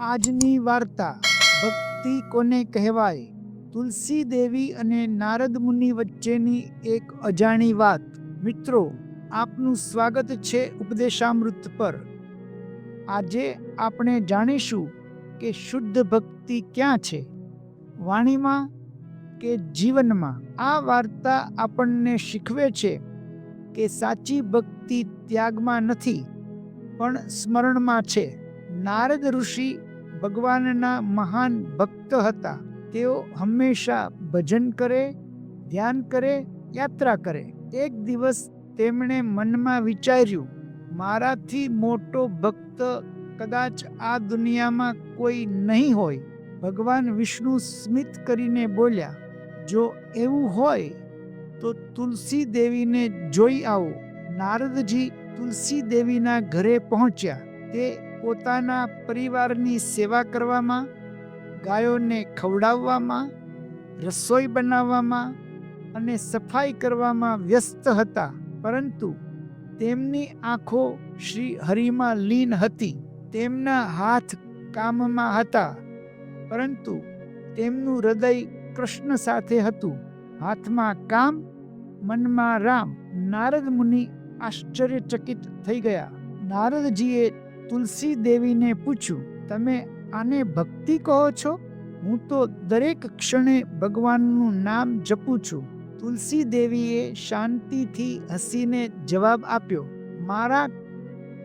આજની વાર્તા ભક્તિ કોને કહેવાય? તુલસી દેવી અને નારદ મુનિ વચ્ચેની એક અજાણી વાત. મિત્રો, આપનું સ્વાગત છે ઉપદેશામૃત પર. આજે આપણે જાણીશું કે શુદ્ધ ભક્તિ ક્યાં છે? વાણીમાં કે જીવનમાં? આ વાર્તા આપણને શીખવે છે કે સાચી ભક્તિ ત્યાગમાં નથી, પણ સ્મરણમાં છે. નારદ ઋષિ ભગવાનના મહાન ભક્ત હતા. તેઓ હંમેશા ભજન કરે, ધ્યાન કરે, યાત્રા કરે. એક દિવસ તેમણે મનમાં વિચાર્યું, મારાથી મોટો ભક્ત કદાચ આ દુનિયામાં કોઈ નહીં હોય. ભગવાન વિષ્ણુ સ્મિત કરીને બોલ્યા, જો એવું હોય, તો તુલસી દેવીને જોઈ આવો. નારદજી તુલસી દેવીના ઘરે પહોંચ્યા. તે પોતાના પરિવારની સેવા કરવામાં, ગાયોને ખવડાવવામાં, રસોઈ બનાવવામાં અને સફાઈ કરવામાં વ્યસ્ત હતા. પરંતુ તેમની આંખો શ્રી હરિમાં લીન હતી. તેમના હાથ કામમાં હતા. પરંતુ તેમનું હૃદય કૃષ્ણ સાથે હતું. હાથમાં કામ, મનમાં રામ. નારદ મુનિ આશ્ચર્યચકિત થઈ ગયા. નારદજીએ તુલસી દેવીને પૂછ્યું, તમે આને ભક્તિ કહો છો? હું તો દરેક ક્ષણે ભગવાનનું નામ જપું છું. તુલસી દેવીએ શાંતિથી હસીને જવાબ આપ્યો, મારા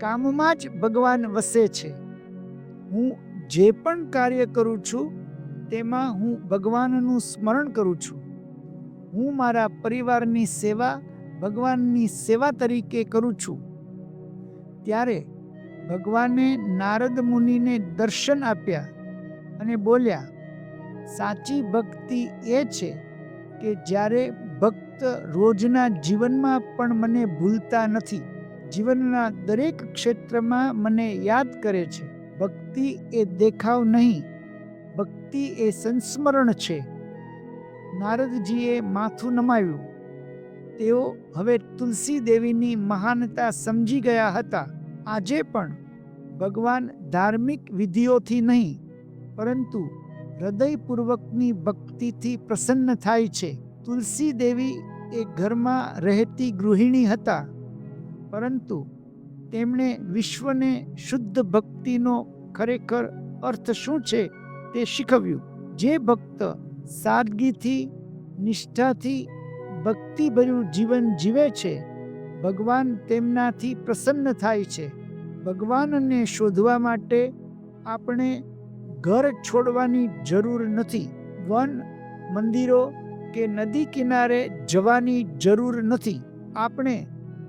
કામમાં જ ભગવાન વસે છે. હું જે પણ કાર્ય કરું છું, તેમાં હું ભગવાનનું સ્મરણ કરું છું. હું મારા પરિવારની સેવા, ભગવાનની સેવા તરીકે કરું છું. ત્યારે ભગવાને નારદ મુનિને દર્શન આપ્યા અને બોલ્યા, સાચી ભક્તિ એ છે કે જ્યારે ભક્ત રોજના જીવનમાં પણ મને ભૂલતા નથી, જીવનના દરેક ક્ષેત્રમાં મને યાદ કરે છે, ભક્તિ એ દેખાવ નહીં, ભક્તિ એ સંસ્મરણ છે. નારદજીએ માથું નમાવ્યું. તેઓ હવે તુલસી દેવીની મહાનતા સમજી ગયા હતા. આજે પણ ભગવાન ધાર્મિક વિધિઓથી નહીં, પરંતુ હૃદયપૂર્વકની ભક્તિથી પ્રસન્ન થાય છે. તુલસી દેવી એ ઘરમાં રહેતી ગૃહિણી હતા, પરંતુ તેમણે વિશ્વને શુદ્ધ ભક્તિનો ખરેખર અર્થ શું છે તે શીખવ્યું. જે ભક્ત સાદગીથી, નિષ્ઠાથી ભક્તિભર્યું જીવન જીવે છે ભગવાન તેમનાથી પ્રસન્ન થાય છે. ભગવાનને શોધવા માટે આપણે ઘર છોડવાની જરૂર નથી. વન મંદિરો કે નદી કિનારે જવાની જરૂર નથી. આપણે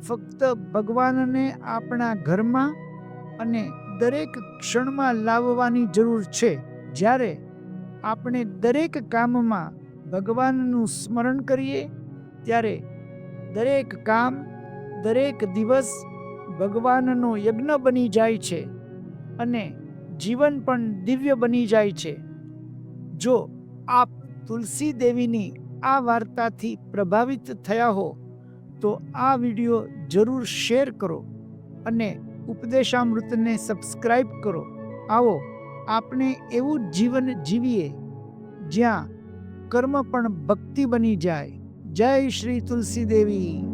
ફક્ત ભગવાનને આપણા ઘરમાં અને દરેક ક્ષણમાં લાવવાની જરૂર છે. જ્યારે આપણે દરેક કામમાં ભગવાનનું સ્મરણ કરીએ, ત્યારે દરેક કામ દરેક દિવસ ભગવાનનો યજ્ઞ બની જાય છે અને જીવન પણ દિવ્ય બની જાય છે. જો આપ તુલસી દેવીની આ વાર્તાથી પ્રભાવિત થયા હો, તો આ વીડિયો જરૂર શેર કરો અને ઉપદેશામૃતને સબસ્ક્રાઇબ કરો. આવો, આપણે એવું જીવન જીવીએ જ્યાં કર્મ પણ ભક્તિ બની જાય. જય શ્રી તુલસી દેવી.